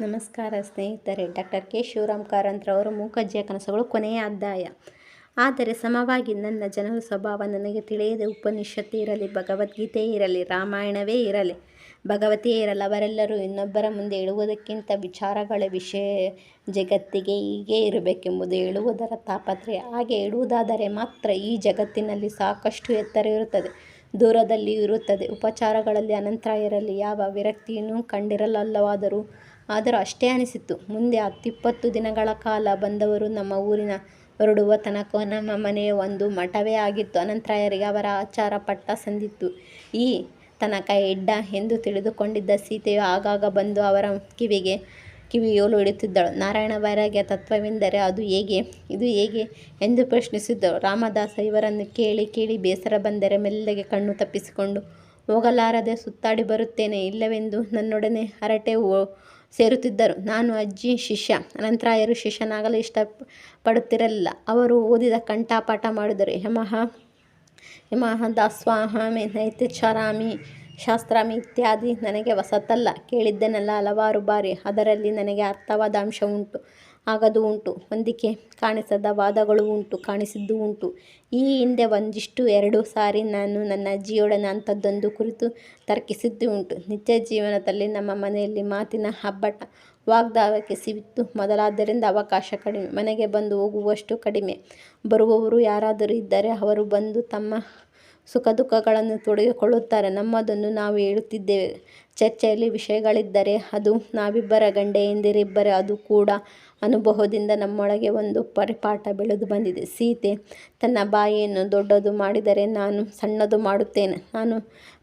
ನಮಸ್ಕಾರ ಸ್ನೇಹಿತರೆ, doctor K. Shivaram ಕಾರಂತ್ರವರು ಮೂಕಜ್ಜಿಯ ಕನಸುಗಳು ಕೊನೆಯ ಅಧ್ಯಾಯ. ಆದರೆ ಸಮವಾಗಿ ನನ್ನ ಜನರ ಸ್ವಭಾವ ನನಗೆ ತಿಳಿಯದೆ ಉಪನಿಷತ್ತು ಇರಲಿ, ಭಗವದ್ಗೀತೆ ಇರಲಿ, ರಾಮಾಯಣವೇ ಇರಲಿ, ಭಗವತಿಯೇ ಇರಲಿ, ಅವರೆಲ್ಲರೂ ಇನ್ನೊಬ್ಬರ ಮುಂದೆ ಹೇಳುವುದಕ್ಕಿಂತ ವಿಚಾರಗಳ ವಿಷಯ ಜಗತ್ತಿಗೆ ಹೀಗೆ ಇರಬೇಕೆಂಬುದು ಹೇಳುವುದರ ತಾಪತ್ರಯ. ಹಾಗೆ ಹೇಳುವುದಾದರೆ ಮಾತ್ರ ಈ ಜಗತ್ತಿನಲ್ಲಿ ಸಾಕಷ್ಟು ಎತ್ತರ ಇರುತ್ತದೆ ದೂರದಲ್ಲಿ ಇರುತ್ತದೆ, ಉಪಚಾರಗಳಲ್ಲಿ ಅನಂತರ ಇರಲಿ, ಯಾವ ವಿರಕ್ತಿಯನ್ನು ಕಂಡಿರಲಲ್ಲವಾದರೂ ಆದರೂ ಅಷ್ಟೇ ಅನಿಸಿತ್ತು. ಮುಂದೆ ಹತ್ತಿಪ್ಪತ್ತು ದಿನಗಳ ಕಾಲ ಬಂದವರು ನಮ್ಮ ಊರಿನ ಹೊರಡುವ ತನಕ ನಮ್ಮ ಮನೆಯ ಒಂದು ಮಠವೇ ಆಗಿತ್ತು. ಅನಂತರಾಯರಿಗೆ ಅವರ ಆಚಾರ ಪಟ್ಟ ಸಂದಿತ್ತು. ಈ ತನಕ ಎಡ್ಡ ಎಂದು ತಿಳಿದುಕೊಂಡಿದ್ದ ಸೀತೆಯು ಆಗಾಗ ಬಂದು ಅವರ ಕಿವಿಗೆ ಕಿವಿಯೋಲು ಇಡುತ್ತಿದ್ದಳು. ನಾರಾಯಣ ವೈರಾಗ್ಯ ತತ್ವವೆಂದರೆ ಅದು ಹೇಗೆ? ಇದು ಹೇಗೆ ಎಂದು ಪ್ರಶ್ನಿಸಿದ್ದಳು. ರಾಮದಾಸ ಇವರನ್ನು ಕೇಳಿ ಕೇಳಿ ಬೇಸರ ಬಂದರೆ ಮೆಲ್ಲಗೆ ಕಣ್ಣು ತಪ್ಪಿಸಿಕೊಂಡು ಹೋಗಲಾರದೆ ಸುತ್ತಾಡಿ ಬರುತ್ತೇನೆ, ಇಲ್ಲವೆಂದು ನನ್ನೊಡನೆ ಹರಟೆ ಸೇರುತ್ತಿದ್ದರು. ನಾನು ಅಜ್ಜಿ, ಶಿಷ್ಯ. ಅನಂತರಾಯರು ಶಿಷ್ಯನಾಗಲು ಇಷ್ಟಪಡುತ್ತಿರಲಿಲ್ಲ. ಅವರು ಓದಿದ ಕಂಠಪಾಠ ಮಾಡಿದರು. ಯಮಃ ಯಮಃ ದಾಸ್ವಾಹಾಮಿ ನೈತಿಚ್ಛರಾಮಿ ಶಾಸ್ತ್ರಾಮಿ ಇತ್ಯಾದಿ ನನಗೆ ಹೊಸತಲ್ಲ ಕೇಳಿದ್ದೆನಲ್ಲ ಹಲವಾರು ಬಾರಿ. ಅದರಲ್ಲಿ ನನಗೆ ಅರ್ಥವಾದ ಅಂಶ ಉಂಟು. ಆಗದು ಉಂಟು. ಹೊಂದಿಕೆ ಕಾಣಿಸದ ವಾದಗಳು ಉಂಟು, ಕಾಣಿಸಿದ್ದು ಉಂಟು. ಈ ಹಿಂದೆ ಒಂದಿಷ್ಟು ಎರಡು ಸಾರಿ ನಾನು ನನ್ನ ಅಜ್ಜಿಯೊಡನೆ ಅಂಥದ್ದೊಂದು ಕುರಿತು ತರ್ಕಿಸಿದ್ದು ಉಂಟು. ನಿತ್ಯ ಜೀವನದಲ್ಲಿ ನಮ್ಮ ಮನೆಯಲ್ಲಿ ಮಾತಿನ ಹಬ್ಬಟ ವಾಗ್ದಾವಕ್ಕೆ ಸಿವಿತ್ತು. ಮೊದಲಾದ್ದರಿಂದ ಅವಕಾಶ ಕಡಿಮೆ. ಮನೆಗೆ ಬಂದು ಹೋಗುವಷ್ಟು ಕಡಿಮೆ. ಬರುವವರು ಯಾರಾದರೂ ಇದ್ದರೆ ಅವರು ಬಂದು ತಮ್ಮ ಸುಖ ದುಃಖಗಳನ್ನು ತೊಡಗಿಕೊಳ್ಳುತ್ತಾರೆ ನಮ್ಮದನ್ನು ನಾವು ಹೇಳುತ್ತಿದ್ದೇವೆ. ಚರ್ಚೆಯಲ್ಲಿ ವಿಷಯಗಳಿದ್ದರೆ ಅದು ನಾವಿಬ್ಬರ ಗಂಡೆಯಂದಿರಿಬ್ಬರೇ ಅದು ಕೂಡ ಅನುಭವದಿಂದ ನಮ್ಮೊಳಗೆ ಒಂದು ಪರಿಪಾಠ ಬೆಳೆದು ಬಂದಿದೆ. ಸೀತೆ, ತನ್ನ ಬಾಯಿಯನ್ನು ದೊಡ್ಡದು ಮಾಡಿದರೆ ನಾನು ಸಣ್ಣದು ಮಾಡುತ್ತೇನೆ. ನಾನು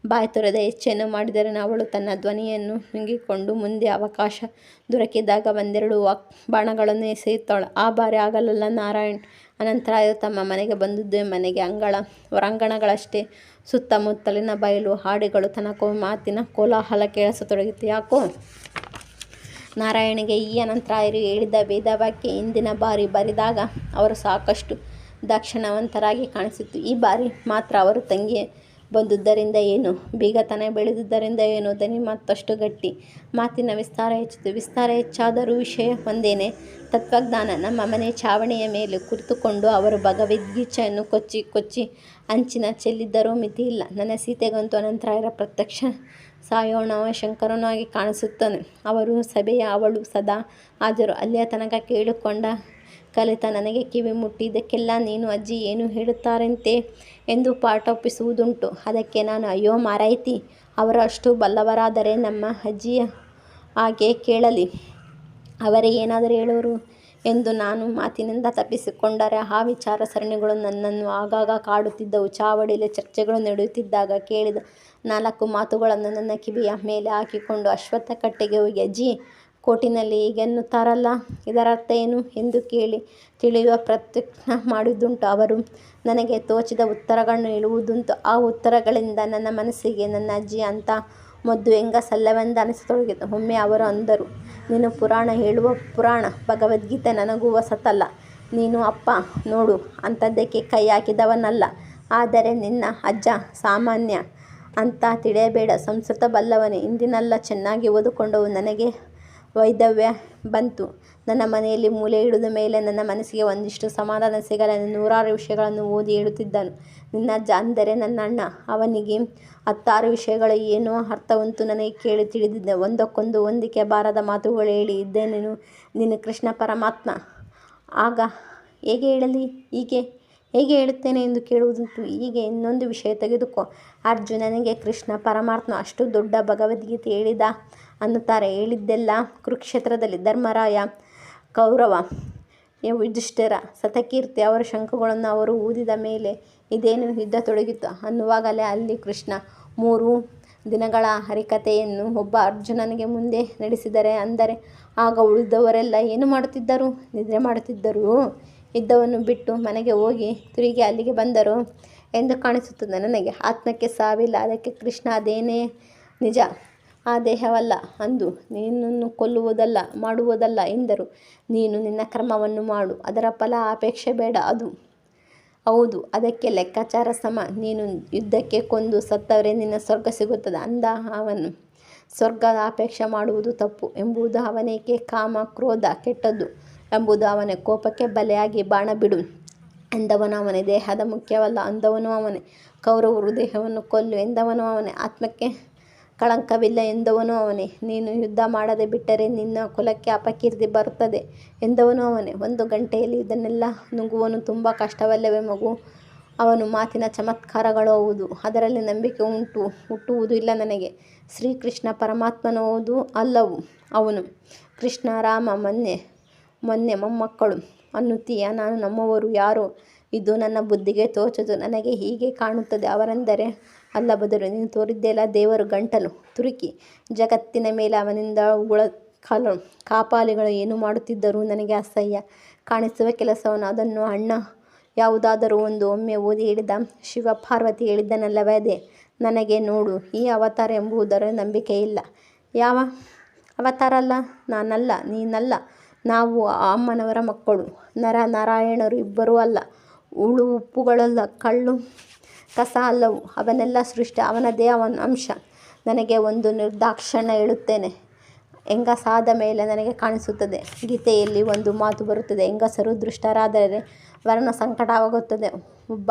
ಬಾಯಿ ತೊರೆದ ಹೆಚ್ಚೆಯನ್ನು ಮಾಡಿದರೆ ಅವಳು ತನ್ನ ಧ್ವನಿಯನ್ನು ನುಂಗಿಕೊಂಡು ಮುಂದೆ ಅವಕಾಶ ದೊರಕಿದಾಗ ಒಂದೆರಡು ವಾಕ್ ಬಾಣಗಳನ್ನು ಎಸೆಯುತ್ತಾಳು. ಆ ಬಾರಿ ಆಗಲಲ್ಲ, ನಾರಾಯಣ್ ಅನಂತರಾಯರು ತಮ್ಮ ಮನೆಗೆ ಬಂದದ್ದು. ಮನೆಗೆ ಅಂಗಳ, ಹೊರಾಂಗಣಗಳಷ್ಟೇ. ಸುತ್ತಮುತ್ತಲಿನ ಬಯಲು, ಹಾಡುಗಳು ತನಕ ಮಾತಿನ ಕೋಲಾಹಲ ಕೇಳಿಸತೊಡಗಿತು. ಯಾಕೋ? ನಾರಾಯಣಿಗೆ ಈ ಅನಂತರಾಯರು ಹೇಳಿದ ವೇದವಾಕ್ಯ ಹಿಂದಿನ ಬಾರಿ ಬರೆದಾಗ ಅವರು ಸಾಕಷ್ಟು ದಾಕ್ಷಿಣ್ಯವಂತರಾಗಿ ಕಾಣಿಸಿತ್ತು. ಈ ಬಾರಿ ಮಾತ್ರ ಅವರು ತಂಗಿ ಬಂದುದರಿಂದ ಏನು? ಬೀಗತನ ಬೆಳೆದುದರಿಂದ ಏನು? ದನಿ ಮತ್ತಷ್ಟು ಗಟ್ಟಿ. ಮಾತಿನ ವಿಸ್ತಾರ ಹೆಚ್ಚಿತು. ವಿಸ್ತಾರ ಹೆಚ್ಚಾದರೂ ವಿಷಯ ಒಂದೇನೆ. ತತ್ವಜ್ಞಾನ. ನಮ್ಮ ಮನೆ ಛಾವಣಿಯ ಮೇಲೆ ಕುಳಿತುಕೊಂಡು ಅವರು ಭಗವದ್ಗೀತೆಯನ್ನು ಕೊಚ್ಚಿ ಕೊಚ್ಚಿ ಅಂಚಿನ ಚೆಲ್ಲಿದ್ದರೂ ಮಿತಿಯಿಲ್ಲ. ನನ್ನ ಸೀತೆಗಂತೂ ಅನಂತರಾಯರ ಪ್ರತ್ಯಕ್ಷ ಸಾಯೋಣವ ಶಂಕರನಾಗಿ ಕಾಣಿಸುತ್ತಾನೆ. ಅವರು ಸಭೆಯ ಅವಳು ಸದಾ ಹಾಜರು. ಅಲ್ಲಿಯ ತನಕ ಕೇಳಿಕೊಂಡ ಕಲಿತ, ನನಗೆ ಕಿವಿ ಮುಟ್ಟಿ ಇದಕ್ಕೆಲ್ಲ ನೀನು ಅಜ್ಜಿ ಏನು ಹೇಳುತ್ತಾರಂತೆ? ಎಂದು ಪಾಠ ಅದಕ್ಕೆ ನಾನು, ಅಯ್ಯೋ ಮಾರಾಯ್ತಿ, ಅವರು ಅಷ್ಟು ಬಲ್ಲವರಾದರೆ ನಮ್ಮ ಅಜ್ಜಿಯ ಹಾಗೆ ಕೇಳಲಿ. ಅವರೇ ಏನಾದರೂ ಹೇಳೋರು? ಎಂದು ನಾನು ಮಾತಿನಿಂದ ತಪ್ಪಿಸಿಕೊಂಡರೆ ಆ ವಿಚಾರ ಸರಣಿಗಳು ನನ್ನನ್ನು ಆಗಾಗ ಕಾಡುತ್ತಿದ್ದವು. ಚಾವಡಿಯಲ್ಲಿ ಚರ್ಚೆಗಳು ನಡೆಯುತ್ತಿದ್ದಾಗ ಕೇಳಿದ ನಾಲ್ಕು ಮಾತುಗಳನ್ನು ನನ್ನ ಕಿವಿಯ ಮೇಲೆ ಹಾಕಿಕೊಂಡು ಅಶ್ವತ್ಥ ಕಟ್ಟೆಗೆ ಹೋಗಿ, ಅಜ್ಜಿ ಕೋರ್ಟಿನಲ್ಲಿ ಈಗೆನ್ನುತ್ತಾರಲ್ಲ ಇದರರ್ಥ ಏನು? ಎಂದು ಕೇಳಿ ತಿಳಿಯುವ ಪ್ರಯತ್ನ ಮಾಡಿದ್ದುಂಟು. ಅವರು, ನನಗೆ ತೋಚಿದ ಉತ್ತರಗಳನ್ನು ಹೇಳುವುದುಂಟು. ಆ ಉತ್ತರಗಳಿಂದ ನನ್ನ ಮನಸ್ಸಿಗೆ ನನ್ನ ಅಜ್ಜಿ ಅಂಥ ಮೊದ್ದು ಹೆಂಗಸಲ್ಲವೆಂದು ಅನಿಸತೊಡಗಿತು. ಒಮ್ಮೆ ಅವರು ಅಂದರು, ನೀನು ಪುರಾಣ ಹೇಳುವ ಪುರಾಣ, ಭಗವದ್ಗೀತೆ ನನಗೂ ಹೊಸತಲ್ಲ. ನೀನು ಅಪ್ಪ, ನೋಡು, ಅಂಥದ್ದಕ್ಕೆ ಕೈ ಹಾಕಿದವನಲ್ಲ. ಆದರೆ ನಿನ್ನ ಅಜ್ಜ ಸಾಮಾನ್ಯ ಅಂತ ತಿಳಿಯಬೇಡ. ಸಂಸ್ಕೃತ ಬಲ್ಲವನೇ ಹಿಂದಿನೆಲ್ಲ ಚೆನ್ನಾಗಿ ಓದಿಕೊಂಡವು. ನನಗೆ ವೈದವ್ಯ ಬಂತು. ನನ್ನ ಮನೆಯಲ್ಲಿ ಮೂಲೆ ಹಿಡಿದ ಮೇಲೆ ನನ್ನ ಮನಸ್ಸಿಗೆ ಒಂದಿಷ್ಟು ಸಮಾಧಾನ ಸಿಗಲೆಂದು ನೂರಾರು ವಿಷಯಗಳನ್ನು ಓದಿ ಹೇಳುತ್ತಿದ್ದನು. ನಿನ್ನ ಜಾಂದರೆ ನನ್ನ ಅಣ್ಣ, ಅವನಿಗೆ ಹತ್ತಾರು ವಿಷಯಗಳು ಏನೋ ಅರ್ಥವಂತು ನನಗೆ ಕೇಳಿ ತಿಳಿದಿದ್ದೆ. ಒಂದಕ್ಕೊಂದು ಹೊಂದಿಕೆ ಬಾರದ ಮಾತುಗಳು ಹೇಳಿ, ಇದ್ದೆ ನೀನು ಕೃಷ್ಣ ಪರಮಾತ್ಮ. ಆಗ ಹೇಗೆ ಹೇಳಲಿ? ಹೀಗೆ, ಹೇಗೆ ಹೇಳುತ್ತೇನೆ ಎಂದು ಕೇಳುವುದುಂಟು. ಹೀಗೆ ಇನ್ನೊಂದು ವಿಷಯ ತೆಗೆದುಕೋ. ಅರ್ಜುನನಿಗೆ ಕೃಷ್ಣ ಪರಮಾತ್ಮ ಅಷ್ಟು ದೊಡ್ಡ ಭಗವದ್ಗೀತೆ ಹೇಳಿದ ಅನ್ನುತ್ತಾರೆ. ಹೇಳಿದ್ದೆಲ್ಲ ಕುರುಕ್ಷೇತ್ರದಲ್ಲಿ ಧರ್ಮರಾಯ ಕೌರವ. ಯುಧಿಷ್ಠಿರ ಸತಕೀರ್ತಿ ಅವರ ಶಂಖಗಳನ್ನು ಅವರು ಊದಿದ ಮೇಲೆ ಇದೇನು ಯುದ್ಧ ತೊಡಗಿತು? ಅನ್ನುವಾಗಲೇ ಅಲ್ಲಿ ಕೃಷ್ಣ ಮೂರು ದಿನಗಳ ಹರಿಕಥೆಯನ್ನು ಒಬ್ಬ ಅರ್ಜುನನಿಗೆ ಮುಂದೆ ನಡೆಸಿದರೆ ಅಂದರೆ, ಆಗ ಉಳಿದವರೆಲ್ಲ ಏನು ಮಾಡುತ್ತಿದ್ದರು? ನಿದ್ರೆ ಮಾಡುತ್ತಿದ್ದರು. ಯುದ್ಧವನ್ನು ಬಿಟ್ಟು ಮನೆಗೆ ಹೋಗಿ ತಿರುಗಿ ಅಲ್ಲಿಗೆ ಬಂದರು ಎಂದು ಕಾಣಿಸುತ್ತದೆ ನನಗೆ. ಆತ್ಮಕ್ಕೆ ಸಾವಿಲ್ಲ. ಅದಕ್ಕೆ ಕೃಷ್ಣ ಅದೇನೇ ನಿಜ? ಆ ದೇಹವಲ್ಲ ಅಂದು, ನಿನ್ನನ್ನು ಕೊಲ್ಲುವುದಲ್ಲ, ಮಾಡುವುದಲ್ಲ ಎಂದರು. ನೀನು ನಿನ್ನ ಕರ್ಮವನ್ನು ಮಾಡು, ಅದರ ಫಲ ಅಪೇಕ್ಷೆ ಬೇಡ ಅದು. ಹೌದು, ಅದಕ್ಕೆ ಲೆಕ್ಕಾಚಾರ ಸಮ. ನೀನು ಯುದ್ಧಕ್ಕೆ ಕೊಂದು ಸತ್ತವರೇ ನಿನ್ನ ಸ್ವರ್ಗ ಸಿಗುತ್ತದೆ. ಅಂದ ಅವನು, ಸ್ವರ್ಗದ ಅಪೇಕ್ಷೆ ಮಾಡುವುದು ತಪ್ಪು ಎಂಬುದು ಅವನೇಕೆ ಕಾಮ, ಕ್ರೋಧ ಕೆಟ್ಟದ್ದು ಎಂಬುದು ಅವನ ಕೋಪಕ್ಕೆ ಬಲೆಯಾಗಿ ಬಾಣ ಬಿಡು. ಎಂದವನು ಅವನೇ, ದೇಹದ ಮುಖ್ಯವಲ್ಲ, ಅಂದವನು ಅವನೇ. ಕೌರವರು ದೇಹವನ್ನು ಕೊಲ್ಲು ಎಂದವನು ಅವನೇ. ಆತ್ಮಕ್ಕೆ ಕಳಂಕವಿಲ್ಲ ಎಂದವನು ಅವನೇ. ನೀನು ಯುದ್ಧ ಮಾಡದೆ ಬಿಟ್ಟರೆ ನಿನ್ನ ಕುಲಕ್ಕೆ ಅಪಕೀರ್ತಿ ಬರುತ್ತದೆ ಎಂದವನು ಅವನೇ. ಒಂದು ಗಂಟೆಯಲ್ಲಿ ಇದನ್ನೆಲ್ಲ ನುಂಗುವನು ತುಂಬ ಕಷ್ಟವಲ್ಲವೇ ಮಗು? ಅವನು ಮಾತಿನ ಚಮತ್ಕಾರಗಳು ಹೌದು, ಅದರಲ್ಲಿ ನಂಬಿಕೆ ಉಂಟು, ಹುಟ್ಟುವುದು ಇಲ್ಲ ನನಗೆ. ಶ್ರೀಕೃಷ್ಣ ಪರಮಾತ್ಮನೋದು ಅಲ್ಲವು ಅವನು. ಕೃಷ್ಣ, ರಾಮ, ಮೊನ್ನೆ ಮೊನ್ನೆ ಮೊಮ್ಮಕ್ಕಳು ಅನ್ನುತ್ತೀಯ, ನಾನು ನಮ್ಮವರು ಯಾರು? ಇದು ನನ್ನ ಬುದ್ಧಿಗೆ ತೋಚದು, ನನಗೆ ಹೀಗೆ ಕಾಣುತ್ತದೆ, ಅವರೆಂದರೆ? ಅಲ್ಲ ಬದಲು, ನೀನು ತೋರಿದ್ದೆಲ್ಲ ದೇವರು ಗಂಟಲು, ತುರುಕಿ. ಜಗತ್ತಿನ ಮೇಲೆ ಅವನಿಂದ ಉಗುಳ ಕಾಲ, ಕಾಪಾಲಿಗಳು ಏನು ಮಾಡುತ್ತಿದ್ದರೂ ನನಗೆ ಅಸಹ್ಯ. ಕಾಣಿಸುವ ಕೆಲಸವನ್ನು ಅದನ್ನು ಅಣ್ಣ ಯಾವುದಾದರೂ ಒಂದು ಒಮ್ಮೆ ಓದಿ ಹೇಳಿದ ಶಿವ ಪಾರ್ವತಿ ಹೇಳಿದ್ದನಲ್ಲವೇ ಅದೇ. ನನಗೆ ನೋಡು, ಈ ಅವತಾರ ಎಂಬುದರ ನಂಬಿಕೆ ಇಲ್ಲ. ಯಾವ ಅವತಾರ ಅಲ್ಲ? ನಾನಲ್ಲ, ನೀನಲ್ಲ. ನಾವು ಅಮ್ಮನವರ ಮಕ್ಕಳು. ನರ ನಾರಾಯಣರು ಇಬ್ಬರೂ ಅಲ್ಲ. ಉಳು ಉಪ್ಪುಗಳಲ್ಲ, ಕಳ್ಳು ಕಸ ಅಲ್ಲವು ಅವನೆಲ್ಲ ಸೃಷ್ಟಿ ಅವನದೇ ಅವನ ಅಂಶ. ನನಗೆ ಒಂದು ನಿರ್ದಾಕ್ಷಣ್ಯ ಹೇಳುತ್ತೇನೆ. ಹೆಂಗಸಾದ ಮೇಲೆ ನನಗೆ ಕಾಣಿಸುತ್ತದೆ. ಗೀತೆಯಲ್ಲಿ ಒಂದು ಮಾತು ಬರುತ್ತದೆ. ಹೆಂಗಸರು ದೃಷ್ಟರಾದರೆ ವರ್ಣ ಸಂಕಟವಾಗುತ್ತದೆ. ಒಬ್ಬ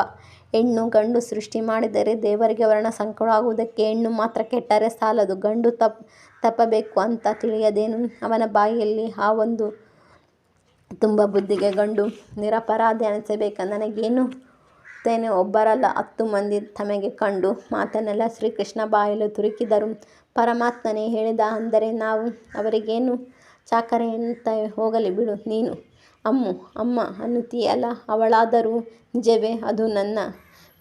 ಹೆಣ್ಣು ಗಂಡು ಸೃಷ್ಟಿ ಮಾಡಿದರೆ ದೇವರಿಗೆ ವರ್ಣ ಸಂಕಟವಾಗುವುದಕ್ಕೆ ಹೆಣ್ಣು ಮಾತ್ರ ಕೆಟ್ಟರೆ ಸಾಲದು. ಗಂಡು ತಪ್, ತಪ್ಪಬೇಕು ಅಂತ ತಿಳಿಯದೇನು? ಅವನ ಬಾಯಿಯಲ್ಲಿ ಆ ಒಂದು ತುಂಬ ಬುದ್ಧಿಗೆ ಗಂಡು ನಿರಪರಾಧಿ ಅನಿಸಬೇಕ? ನನಗೇನು ತೇನೆ ಒಬ್ಬರಲ್ಲ ಹತ್ತು ಮಂದಿ ತಮಗೆ ಕಂಡು ಮಾತನ್ನೆಲ್ಲ ಶ್ರೀಕೃಷ್ಣ ಬಾಯಲು ತುರುಕಿದರು. ಪರಮಾತ್ಮನೇ ಹೇಳಿದ ಅಂದರೆ ನಾವು ಅವರಿಗೇನು ಚಾಕರೆ ಅಂತ ಹೋಗಲಿ ಬಿಡು. ನೀನು ಅಮ್ಮು, ಅಮ್ಮ ಅನ್ನುತ್ತೀಯಲ್ಲ. ಅವಳಾದರೂ ನಿಜವೇ? ಅದು ನನ್ನ,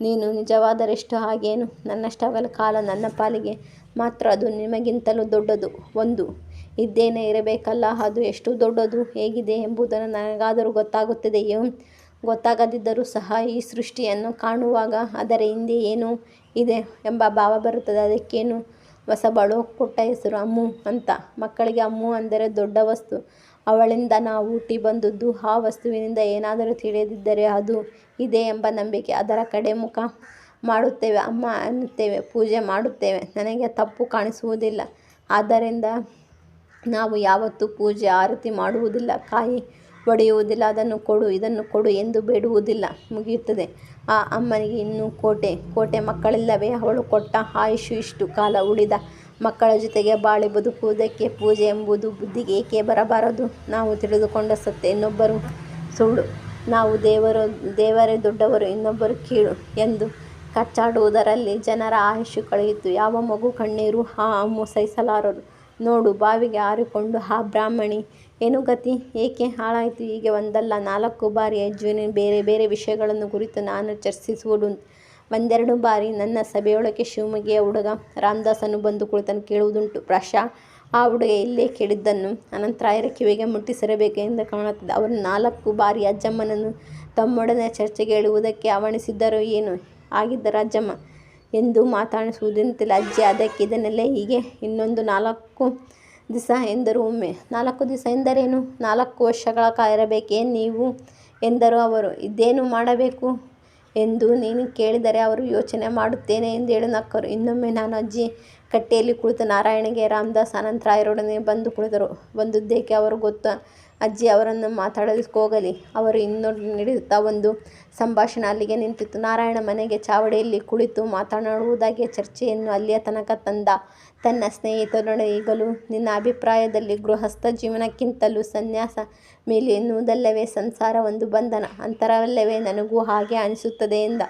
ನೀನು ನಿಜವಾದರೆಷ್ಟು ಹಾಗೇನು? ನನ್ನಷ್ಟಾಗಲ ಕಾಲ ನನ್ನ ಪಾಲಿಗೆ ಮಾತ್ರ ಅದು ನಿಮಗಿಂತಲೂ ದೊಡ್ಡದು. ಒಂದು, ಇದ್ದೇನೆ ಇರಬೇಕಲ್ಲ. ಅದು ಎಷ್ಟು ದೊಡ್ಡದು, ಹೇಗಿದೆ ಎಂಬುದನ್ನು ನನಗಾದರೂ ಗೊತ್ತಾಗುತ್ತದೆಯೋ? ಗೊತ್ತಾಗದಿದ್ದರೂ ಸಹ ಈ ಸೃಷ್ಟಿಯನ್ನು ಕಾಣುವಾಗ ಅದರ ಹಿಂದೆ ಏನು ಇದೆ ಎಂಬ ಭಾವ ಬರುತ್ತದೆ. ಅದಕ್ಕೇನು ಹೊಸಬಳು ಕೊಟ್ಟ ಹೆಸರು ಅಮ್ಮು ಅಂತ. ಮಕ್ಕಳಿಗೆ ಅಮ್ಮು ಅಂದರೆ ದೊಡ್ಡ ವಸ್ತು. ಅವಳಿಂದ ನಾವು ಹುಟ್ಟಿ ಬಂದದ್ದು ಆ ವಸ್ತುವಿನಿಂದ ಏನಾದರೂ ತಿಳಿಯದಿದ್ದರೆ ಅದು ಇದೆ ಎಂಬ ನಂಬಿಕೆ ಅದರ ಕಡೆ ಮುಖ ಮಾಡುತ್ತೇವೆ, ಅಮ್ಮ ಅನ್ನುತ್ತೇವೆ, ಪೂಜೆ ಮಾಡುತ್ತೇವೆ. ನನಗೆ ತಪ್ಪು ಕಾಣಿಸುವುದಿಲ್ಲ. ಆದ್ದರಿಂದ ನಾವು ಯಾವತ್ತೂ ಪೂಜೆ, ಆರತಿ ಮಾಡುವುದಿಲ್ಲ. ಕಾಯಿ ಒಡೆಯುವುದಿಲ್ಲ ಅದನ್ನು ಕೊಡು, ಇದನ್ನು ಕೊಡು ಎಂದು ಬೇಡುವುದಿಲ್ಲ. ಮುಗಿಯುತ್ತದೆ. ಆ ಅಮ್ಮನಿಗೆ ಇನ್ನೂ ಕೋಟೆ ಕೋಟೆ ಮಕ್ಕಳಿಲ್ಲವೇ? ಅವಳು ಕೊಟ್ಟ ಆಯುಷು ಇಷ್ಟು? ಕಾಲ ಉಳಿದ ಮಕ್ಕಳ ಜೊತೆಗೆ ಬಾಳಿ ಬದುಕುವುದಕ್ಕೆ ಪೂಜೆ ಎಂಬುದು ಬುದ್ಧಿಗೆ ಏಕೆ ಬರಬಾರದು? ನಾವು ತಿಳಿದುಕೊಂಡ ಸತ್ಯ ಇನ್ನೊಬ್ಬರು ಸುಳ್ಳು. ನಾವು ದೇವರು, ದೇವರೇ ದೊಡ್ಡವರು, ಇನ್ನೊಬ್ಬರು ಕೀಳು ಎಂದು ಕಚ್ಚಾಡುವುದರಲ್ಲಿ ಜನರ ಆಯುಷು ಕಳೆಯಿತು. ಯಾವ ಮಗು, ಕಣ್ಣೀರು ಆ ಅಮ್ಮು ಸಹಿಸಲಾರರು ನೋಡು, ಬಾವಿಗೆ ಆರಿಕೊಂಡು ಆ ಬ್ರಾಹ್ಮಣಿ ಏನು ಗತಿ? ಏಕೆ ಹಾಳಾಯಿತು? ಹೀಗೆ ಒಂದಲ್ಲ, ನಾಲ್ಕು ಬಾರಿ ಅಜ್ಜುವಿನ ಬೇರೆ ಬೇರೆ ವಿಷಯಗಳನ್ನು ಕುರಿತು ನಾನು ಚರ್ಚಿಸುವುದು ಒಂದೆರಡು ಬಾರಿ. ನನ್ನ ಸಭೆಯೊಳಗೆ ಶಿವಮೊಗ್ಗೆಯ ಹುಡುಗ ರಾಮದಾಸನ್ನು ಬಂದು ಕುಳಿತನ್ನು ಕೇಳುವುದುಂಟು. ಪ್ರಶಾ ಆ ಹುಡುಗ ಇಲ್ಲೇ ಕೇಳಿದ್ದನ್ನು ಅನಂತರಾಯರ ಕಿವಿಗೆ ಮುಟ್ಟಿಸಿರಬೇಕು ಎಂದು ಕಾಣುತ್ತದೆ ಅವರು ನಾಲ್ಕು ಬಾರಿ ಅಜ್ಜಮ್ಮನನ್ನು ತಮ್ಮೊಡನೆ ಚರ್ಚೆಗೆ ಹೇಳುವುದಕ್ಕೆ ಆಹ್ವಾನಿಸಿದ್ದರೋ ಏನು ಆಗಿದ್ದರ ಅಜ್ಜಮ್ಮ ಎಂದು ಮಾತಾಡಿಸುವುದಂತಿಲ್ಲ. ಅಜ್ಜಿ ಅದಕ್ಕೆ ಇದನ್ನೆಲ್ಲ ಹೀಗೆ ಇನ್ನೊಂದು ನಾಲ್ಕು ದಿವಸ ಎಂದರು ಒಮ್ಮೆ. ನಾಲ್ಕು ದಿವಸ ಎಂದರೇನು? ನಾಲ್ಕು ವರ್ಷಗಳ ಕಾಲ ಇರಬೇಕೇ ನೀವು? ಎಂದರು ಅವರು. ಇದೇನು ಮಾಡಬೇಕು ಎಂದು ನೀನು ಕೇಳಿದರೆ ಅವರು ಯೋಚನೆ ಮಾಡುತ್ತೇನೆ ಎಂದು ಹೇಳಿ ನಕ್ಕರು ಇನ್ನೊಮ್ಮೆ ನಾನು ಅಜ್ಜಿ ಕಟ್ಟೆಯಲ್ಲಿ ಕುಳಿತು ನಾರಾಯಣಗೆ, ರಾಮದಾಸ್ ಅನಂತರಾಯರೊಡನೆ ಬಂದು ಕುಳಿತರು. ಬಂದುದ್ದೇಕೆ ಅವರು ಗೊತ್ತು. ಅಜ್ಜಿ ಅವರನ್ನು ಮಾತಾಡಿಸ್ಕೋಗಲಿ ಅವರು ಇನ್ನೊಂದು ನಡೆಯುತ್ತಾ ಒಂದು ಸಂಭಾಷಣೆ ಅಲ್ಲಿಗೆ ನಿಂತಿತ್ತು. ನಾರಾಯಣ ಮನೆಗೆ ಚಾವಡಿಯಲ್ಲಿ ಕುಳಿತು ಮಾತನಾಡುವುದಾಗಿ ಚರ್ಚೆಯನ್ನು ಅಲ್ಲಿಯ ತನಕ ತಂದ. ತನ್ನ ಸ್ನೇಹಿತರೊಡನೆ ಈಗಲೂ ನಿನ್ನ ಅಭಿಪ್ರಾಯದಲ್ಲಿ ಗೃಹಸ್ಥ ಜೀವನಕ್ಕಿಂತಲೂ ಸನ್ಯಾಸ ಮೇಲೆ ಎನ್ನುವುದಲ್ಲವೇ ಸಂಸಾರ ಒಂದು ಬಂಧನ? ಅಂತರವಲ್ಲವೇ ನನಗೂ ಹಾಗೆ ಅನಿಸುತ್ತದೆ ಎಂದ.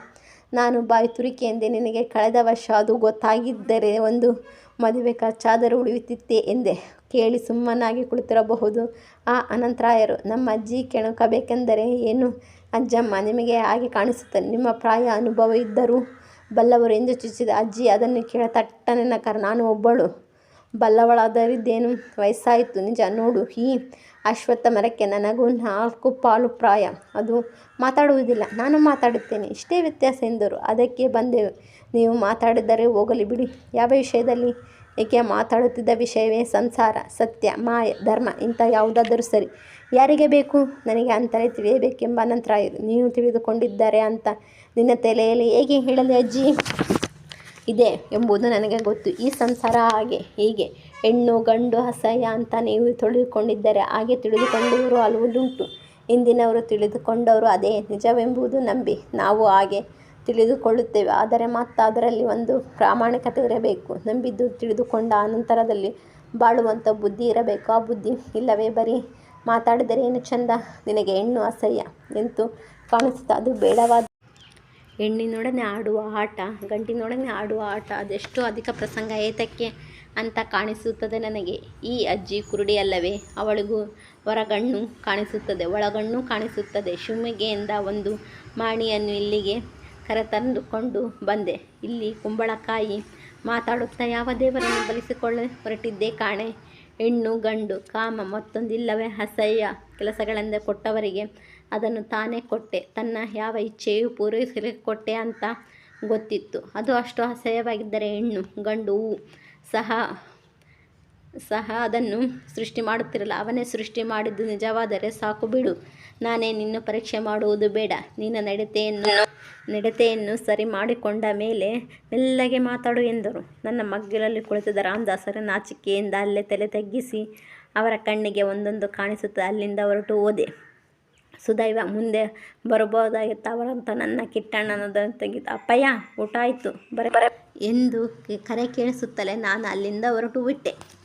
ನಾನು ಬಾಯಿ ತುರಿಕೆ ಎಂದೆ, ನಿನಗೆ ಕಳೆದ ವರ್ಷ ಅದು ಗೊತ್ತಾಗಿದ್ದರೆ ಒಂದು ಮದುವೆ ಖರ್ಚಾದರೂ ಉಳಿಯುತ್ತಿತ್ತೇ ಎಂದೆ. ಕೇಳಿ ಸುಮ್ಮನಾಗಿ ಕುಳಿತಿರಬಹುದು. ಆ ಅನಂತರಾಯರು, ನಮ್ಮ ಅಜ್ಜಿ ಕೆಣಕಬೇಕೆಂದರೆ ಏನು? ಅಜ್ಜಮ್ಮ, ನಿಮಗೆ ಹಾಗೆ ಕಾಣಿಸುತ್ತದೆ. ನಿಮ್ಮ ಪ್ರಾಯ ಅನುಭವ ಇದ್ದರೂ ಬಲ್ಲವರು ಎಂದು ಚುಚ್ಚಿದ ಅಜ್ಜಿ ಅದನ್ನು ಕೇಳ ತಟ್ಟನೆ ನಕಾರ ನಾನು ಒಬ್ಬಳು, ಬಲ್ಲವಳಾದರಿದ್ದೇನು? ವಯಸ್ಸಾಯಿತು, ನಿಜ ನೋಡು, ಈ ಅಶ್ವತ್ಥ ಮರಕ್ಕೆ ನನಗೂ ನಾಲ್ಕು ಪಾಲು ಪ್ರಾಯ. ಅದು ಮಾತಾಡುವುದಿಲ್ಲ, ನಾನು ಮಾತಾಡುತ್ತೇನೆ. ಇಷ್ಟೇ ವ್ಯತ್ಯಾಸ ಎಂದರು. ಅದಕ್ಕೆ ಬಂದೆವು ನೀವು ಮಾತಾಡಿದರೆ ಹೋಗಲಿ ಬಿಡಿ. ಯಾವ ವಿಷಯದಲ್ಲಿ? ಏಕೆ ಮಾತಾಡುತ್ತಿದ್ದ ವಿಷಯವೇ ಸಂಸಾರ, ಸತ್ಯ, ಮಾಯ, ಧರ್ಮ, ಇಂಥ ಯಾವುದಾದರೂ ಸರಿ. ಯಾರಿಗೆ ಬೇಕು? ನನಗೆ ಅಂತಲೇ ತಿಳಿಯಬೇಕೆಂಬ ನಂತರ ನೀವು ತಿಳಿದುಕೊಂಡಿದ್ದಾರೆ ಅಂತ ನಿನ್ನ ತಲೆಯಲ್ಲಿ ಹೇಗೆ ಹೇಳಲಿ ಅಜ್ಜಿ? ಇದೆ ಎಂಬುದು ನನಗೆ ಗೊತ್ತು. ಈ ಸಂಸಾರ ಹಾಗೆ ಹೀಗೆ. ಹೆಣ್ಣು, ಗಂಡು, ಅಸಹ್ಯ ಅಂತ ನೀವು ತಿಳಿದುಕೊಂಡಿದ್ದರೆ ಹಾಗೆ ತಿಳಿದುಕೊಂಡವರು ಹಲವುದುಂಟು ಇಂದಿನವರು ತಿಳಿದುಕೊಂಡವರು ಅದೇ ನಿಜವೆಂಬುದು ನಂಬಿ. ನಾವು ಹಾಗೆ ತಿಳಿದುಕೊಳ್ಳುತ್ತೇವೆ. ಆದರೆ ಮತ್ತು ಅದರಲ್ಲಿ ಒಂದು ಪ್ರಾಮಾಣಿಕತೆ ಇರಬೇಕು. ನಂಬಿದ್ದು ತಿಳಿದುಕೊಂಡ ಅನಂತರದಲ್ಲಿ ಬಾಳುವಂಥ ಬುದ್ಧಿ ಇರಬೇಕು. ಆ ಬುದ್ಧಿ ಇಲ್ಲವೇ ಬರೀ ಮಾತಾಡಿದರೆ ಏನು ಚಂದ? ನಿನಗೆ ಹೆಣ್ಣು, ಅಸಹ್ಯ ಎಂತೂ ಕಾಣಿಸುತ್ತಾ? ಅದು ಬೇಡವಾದ ಹೆಣ್ಣಿನೊಡನೆ ಆಡುವ ಆಟ, ಗಂಟಿನೊಡನೆ ಆಡುವ ಆಟ, ಅದೆಷ್ಟು ಅಧಿಕ ಪ್ರಸಂಗ ಏತಕ್ಕೆ ಅಂತ ಕಾಣಿಸುತ್ತದೆ ನನಗೆ. ಈ ಅಜ್ಜಿ ಕುರುಡಿ ಅಲ್ಲವೇ ಅವಳಿಗೂ ಹೊರಗಣ್ಣು ಕಾಣಿಸುತ್ತದೆ, ಒಳಗಣ್ಣು ಕಾಣಿಸುತ್ತದೆ. ಶಿವಮೊಗ್ಗೆಯಿಂದ ಒಂದು ಮಾಣಿಯನ್ನು ಇಲ್ಲಿಗೆ ಕರೆತಂದುಕೊಂಡು ಬಂದೆ. ಇಲ್ಲಿ ಕುಂಬಳಕಾಯಿ ಮಾತಾಡುತ್ತಾ ಯಾವ ದೇವರನ್ನು ಬಲಿಸಿಕೊಳ್ಳ ಹೊರಟಿದ್ದೆ ಕಾಣೆ. ಹೆಣ್ಣು, ಗಂಡು, ಕಾಮ ಮತ್ತೊಂದಿಲ್ಲವೇ ಅಸಹ್ಯ ಕೆಲಸಗಳೆಂದೇ ಕೊಟ್ಟವರಿಗೆ ಅದನ್ನು ತಾನೇ ಕೊಟ್ಟೆ. ತನ್ನ ಯಾವ ಇಚ್ಛೆಯೂ ಪೂರೈಸಲಿಕ್ಕೆ ಕೊಟ್ಟೆ ಅಂತ ಗೊತ್ತಿತ್ತು. ಅದು ಅಷ್ಟು ಅಸಹ್ಯವಾಗಿದ್ದರೆ ಹೆಣ್ಣು, ಗಂಡು ಸಹ ಸಹ ಅದನ್ನು ಸೃಷ್ಟಿ ಮಾಡುತ್ತಿರಲ್ಲ. ಅವನೇ ಸೃಷ್ಟಿ ಮಾಡಿದ್ದು ನಿಜವಾದರೆ ಸಾಕು ಬಿಡು. ನಾನೇ ನಿನ್ನ ಪರೀಕ್ಷೆ ಮಾಡುವುದು ಬೇಡ. ನಿನ್ನ ನಡತೆಯನ್ನು ನಡತೆಯನ್ನು ಸರಿ ಮಾಡಿಕೊಂಡ ಮೇಲೆ ಮೆಲ್ಲಗೆ ಮಾತಾಡು ಎಂದರು. ನನ್ನ ಮಗ್ಗಿಲಲ್ಲಿ ಕುಳಿತಿದ್ದ ರಾಮದಾಸರ ನಾಚಿಕೆಯಿಂದ ಅಲ್ಲೇ ತಲೆ ತಗ್ಗಿಸಿ ಅವರ ಕಣ್ಣಿಗೆ ಒಂದೊಂದು ಕಾಣಿಸುತ್ತಾ ಅಲ್ಲಿಂದ ಹೊರಟು ಓದೆ ಸುದೈವ ಮುಂದೆ ಬರಬಹುದಾಗಿತ್ತು. ಅವರಂತ ನನ್ನ ಕಿಟ್ಟಣ್ಣನ ತೆಗಿತು ಅಪ್ಪಯ್ಯ, ಊಟ ಆಯಿತು. ಬರ ಬರ, ಎಂದು ಕರೆ ಕೇಳಿಸುತ್ತಲೇ ನಾನು ಅಲ್ಲಿಂದ ಹೊರಟು ಬಿಟ್ಟೆ.